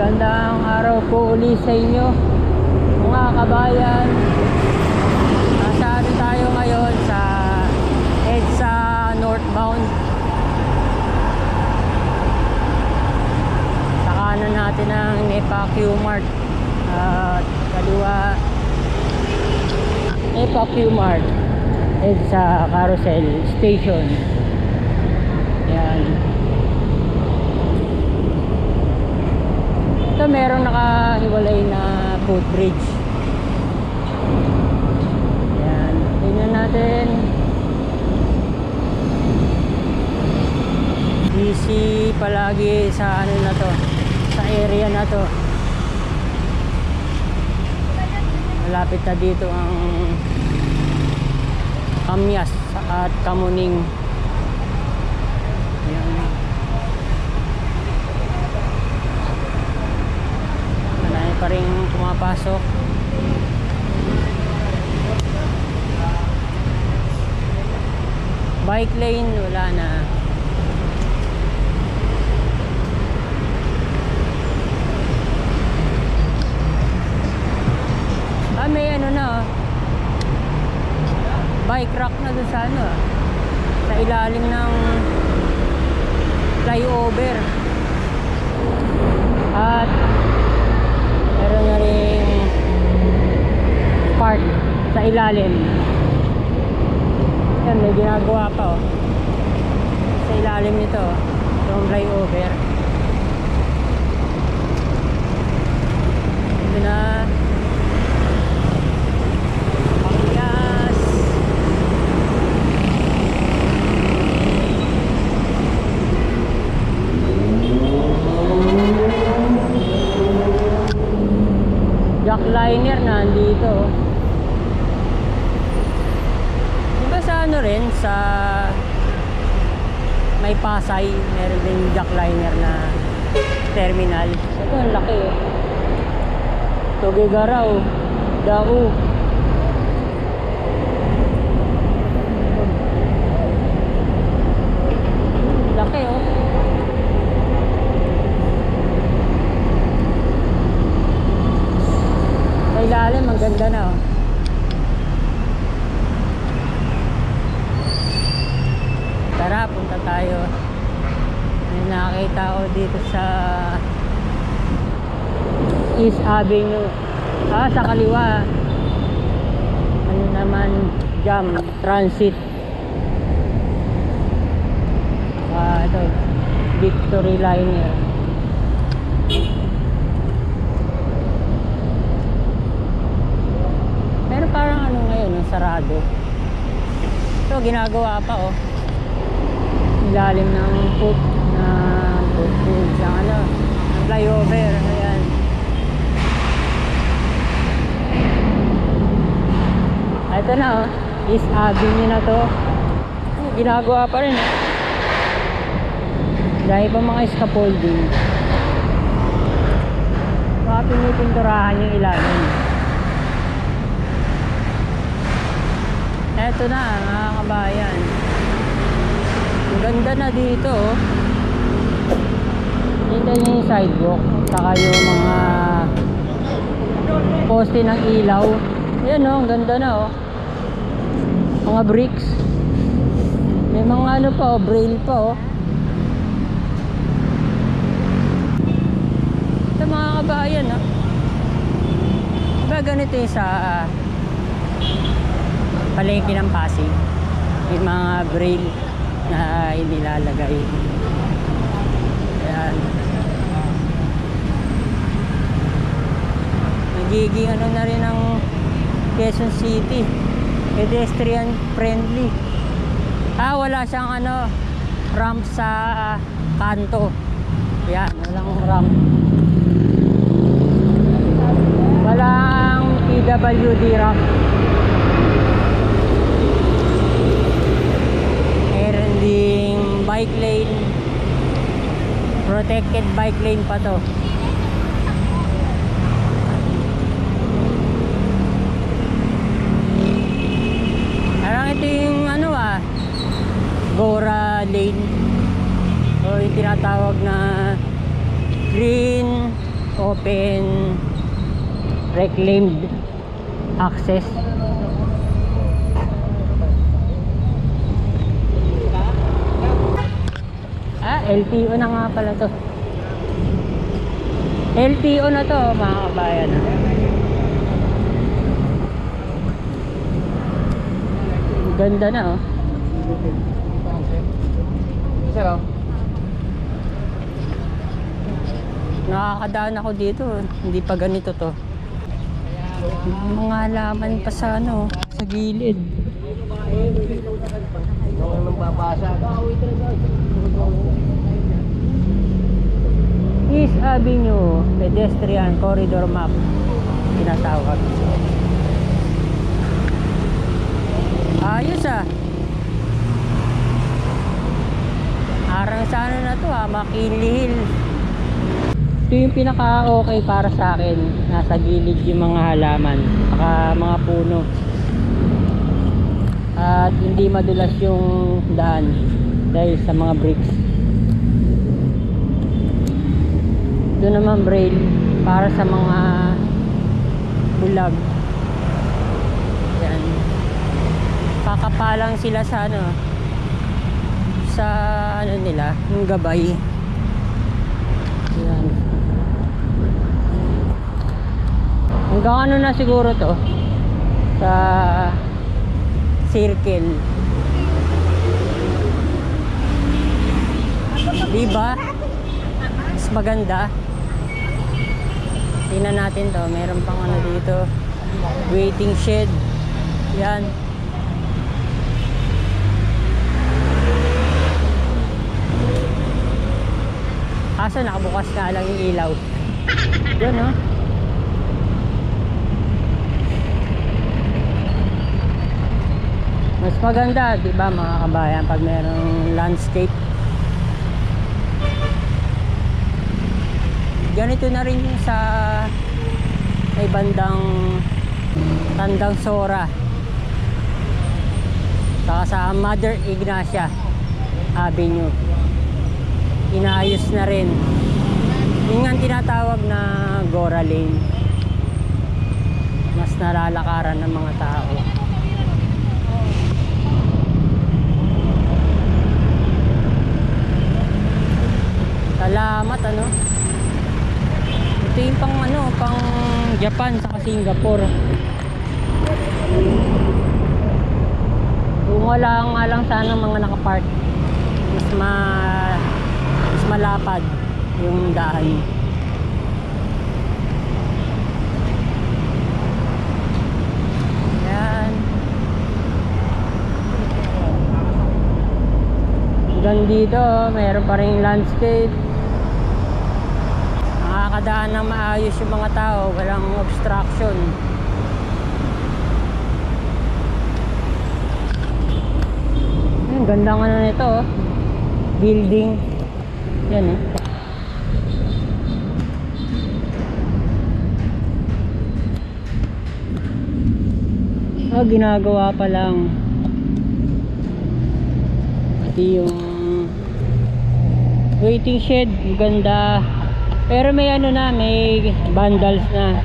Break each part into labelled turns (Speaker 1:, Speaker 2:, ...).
Speaker 1: Magandang araw po uli sa inyo mga kabayan. Nasa ano tayo ngayon sa EDSA northbound. Sa kanan natin ang NEPA Q-Mart at kaliwa NEPA Q-Mart EDSA Carousel Station. Yan. Ito merong nakahiwalay na footbridge. Yan. Tingnan natin. Busy palagi sa ano na to. Sa area na to. Malapit na dito ang Kamyas at Kamuning. Yan. Marami pa rin pumapasok. Bike lane, wala na. Ah, may ano na oh. Bike rack na doon sa ano ah. Sa ilalim ng flyover. At ilalim. Yan, may ginagawa pa oh. Sa ilalim nito, yung flyover. Ito na. Jackliner na andito. oh. Di ba sa ano rin, sa may Pasay, meron din jackliner na terminal. Ito, ang laki eh. Tugigaraw, Dao. Laki oh. Ang ganda na oh. Tara, punta tayo. May nakakita ko dito sa East Avenue. Ah, sa kaliwa. Ano naman, jam, transit. Ah, ito, Victory Liner. Pero parang ano ngayon, sarado. Ito, ginagawa pa oh. Ilalim ng foot na footbridge, ang ano, ng flyover. Ayan. Ito na oh. East Avenue na to. Ginagawa pa rin. eh. Dahil pa mga scaffolding. Baka pinipinturahan yung ilalim. Eto na, mga kabayan. Ganda na dito. oh. Dito yung sidewalk. Saka yung mga poste ng ilaw. Ayan oh, ganda na oh. Mga bricks. May mga ano pa oh, braille pa oh. Ito mga kabayan ah. Diba ganito yung sa palengke ng Pasig. Yung mga braille na inilalagay. Ayan. Nagiging ano na rin ang Quezon City. Pedestrian friendly. Ah, wala siyang ano, ramp sa ah, kanto. Yan, walang ramp. Walang PWD ramp. Meron ding bike lane. Protected bike lane pa to. Parang ito yung ano ah, Gora Lane. O yung tinatawag na green open reclaimed access ah LTO na nga pala to LTO na to mga kabayan ganda na oh
Speaker 2: Isa lang.
Speaker 1: Nakakadaan ako dito. Hindi pa ganito to. Mga halaman pa sa ano, sa gilid.
Speaker 2: Huwag nang babasa.
Speaker 1: East Avenue Pedestrian Corridor Map. Tinatawag. Ayos ah. Arang sa ano na to ah, McKinley Hill. Ito yung pinaka-okay para sa akin. Nasa gilid yung mga halaman. Saka mga puno. At hindi madulas yung daan dahil sa mga bricks. Ito naman braille para sa mga bulag. Yan. Kakapalang sila sa ano sa ano nila, yung gabay. Yan. Hanggang ano na siguro to? Sa circle. Diba? Mas maganda. Tingnan natin to. Meron pang ano dito. Waiting shed. Yan. Kaso nakabukas nga lang yung ilaw. Yun no? Mas maganda, di ba mga kabayan, pag merong landscape. Ganito na rin yung sa may bandang Tandang Sora. Saka sa Mother Ignacia Avenue. Inaayos na rin. Yung nga tinatawag na Gora Lane. Mas nalalakaran ng mga tao. Salamat ano. Yung pang ano, pang Japan sa Singapore. Kung wala nga lang sana mga nakapark, mas ma mas malapad yung daan. Yan. Hanggang dito, mayroon pa rin landscape. Nakakadaan ng maayos yung mga tao, walang obstruction. Ang ganda nga na nito, oh. building. Yan eh. Ah, ginagawa pa lang. Pati yung waiting shed, ganda. Pero may ano na, may vandals na.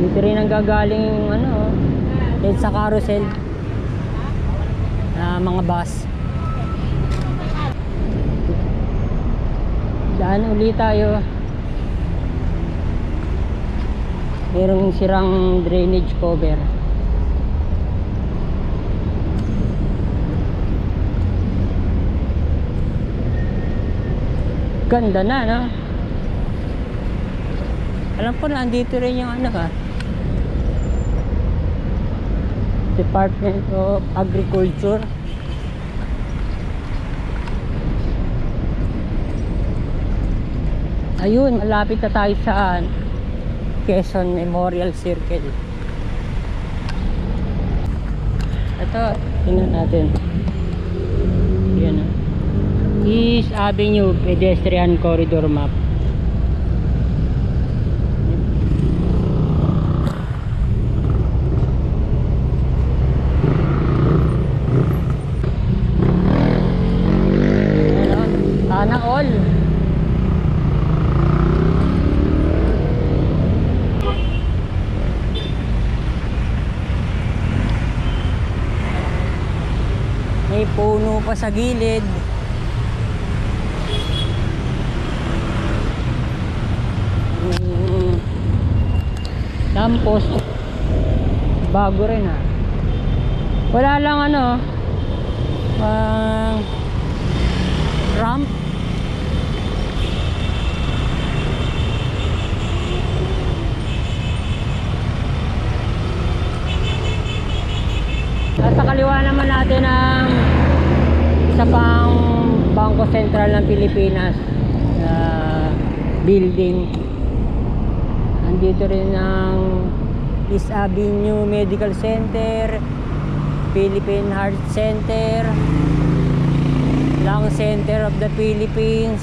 Speaker 1: Dito rin ang gagaling yung ano, din sa carousel. Na mga bus. Daan ulit tayo. Merong sirang drainage cover. Ganda na, no? Alam ko na, andito rin yung ano ka. Department of Agriculture. Ayun, malapit na tayo sa Quezon Memorial Circle. Ito, tingnan natin. East Avenue pedestrian corridor map. Sana all. May puno pa sa gilid. Tapos, bago rin ha. Wala lang ano, ah, ramp. Nasa kaliwa naman natin ang isa pang Bangko Sentral ng Pilipinas na building. Andito rin ang East Avenue Medical Center, Philippine Heart Center, Lung Center of the Philippines.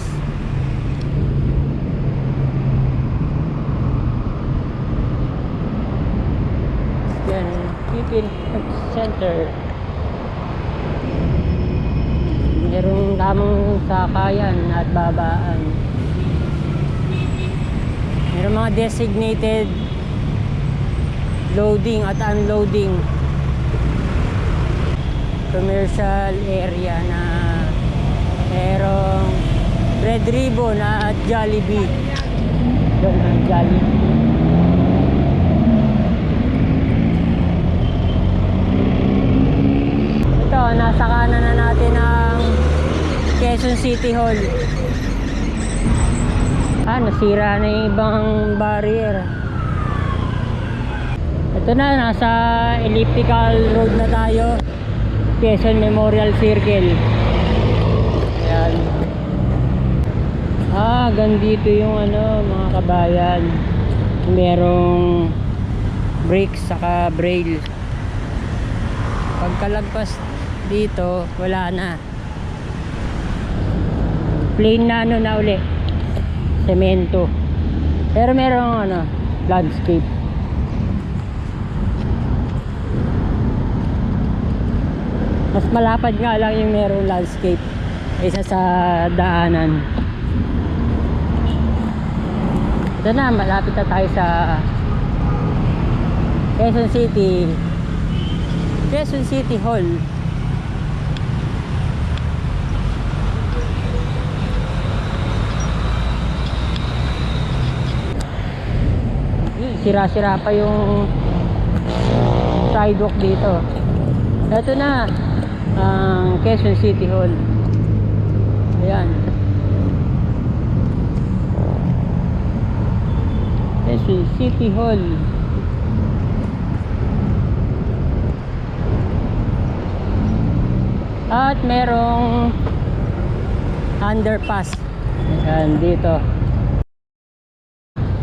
Speaker 1: Yan, Philippine Heart Center. Merong tamang sakayan at babaan. Meron mga designated loading at unloading commercial area na merong Red Ribbon at Jollibee. Doon ang Jollibee. Ito, nasa kanan na natin ang Quezon City Hall. Ah, nasira na yung ibang barrier. Ito na, nasa elliptical road na tayo. Quezon Memorial Circle. Ayan. Ah, gandito yung ano, mga kabayan. Merong brakes saka braille. Pagkalagpas dito, wala na. Plain na ano na uli. Semento. Pero merong ano, landscape. Mas malapad nga lang yung merong landscape kaysa sa daanan. Ito na, malapit na tayo sa Quezon City. Quezon City Hall. Yun, Sira-sira pa yung sidewalk dito. Ito na ang Quezon City Hall. Ayan. Quezon City Hall. At merong underpass. Ayan, dito.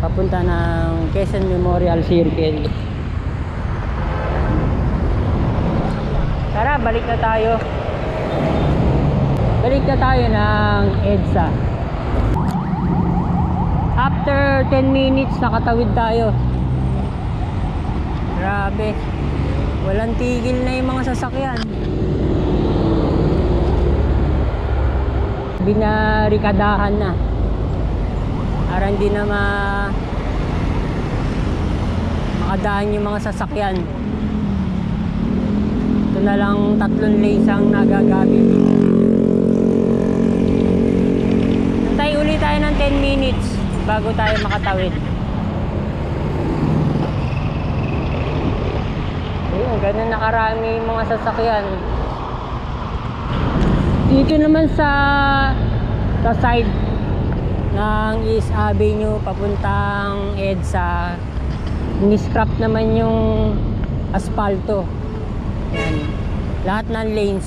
Speaker 1: Papunta ng Quezon Memorial Circle. Tara, balik na tayo. Balik na tayo ng EDSA. After 10 minutes, nakatawid tayo. Grabe. Walang tigil na yung mga sasakyan. Binarikadahan na. Para hindi na ma makadaan yung mga sasakyan. Ito na lang tatlong lanes ang nagagamit. Antay uli tayo ng 10 minutes bago tayo makatawid. Ayun, ganun nakarami yung mga sasakyan. Dito naman sa sa side ng East Avenue papuntang EDSA ni-scrap naman yung asfalto. Yan. Lahat ng lanes.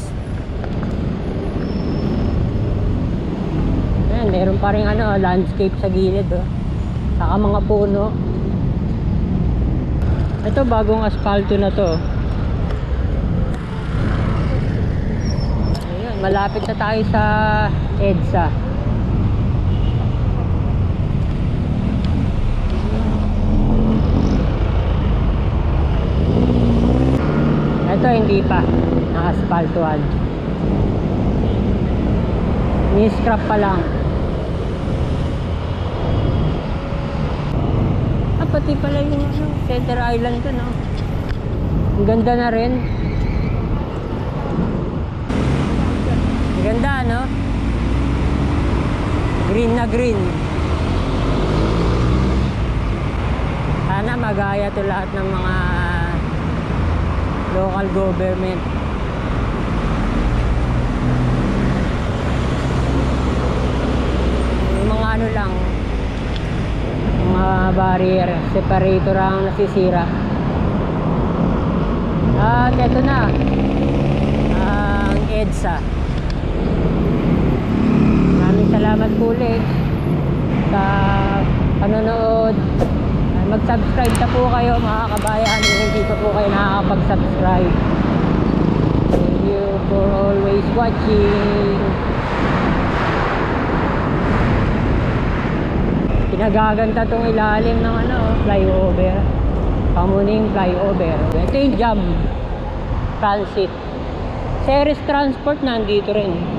Speaker 1: Ayan, meron pa rin ano, landscape sa gilid. Oh. Saka mga puno. Ito bagong asfalto na to. Malapit na tayo sa EDSA. hindi pa na asphaltuhan ni-scrap pa lang. Ah pati pala yung ano, Cedar Island dun oh. Ang ganda na rin. Ang ganda no? Green na green. Sana magaya to lahat ng mga local government. Yung mga ano lang, mga barrier, separator ang nasisira. At eto na, ang EDSA. Maraming salamat po ulit sa panonood. Mag-subscribe na po kayo mga kabayan hindi pa po kayo nakakapag-subscribe. Thank you for always watching. Pinagaganda tong ilalim ng ano, flyover. Pamuning flyover. Ito yung jam. Transit. Ceres Transport nandito rin.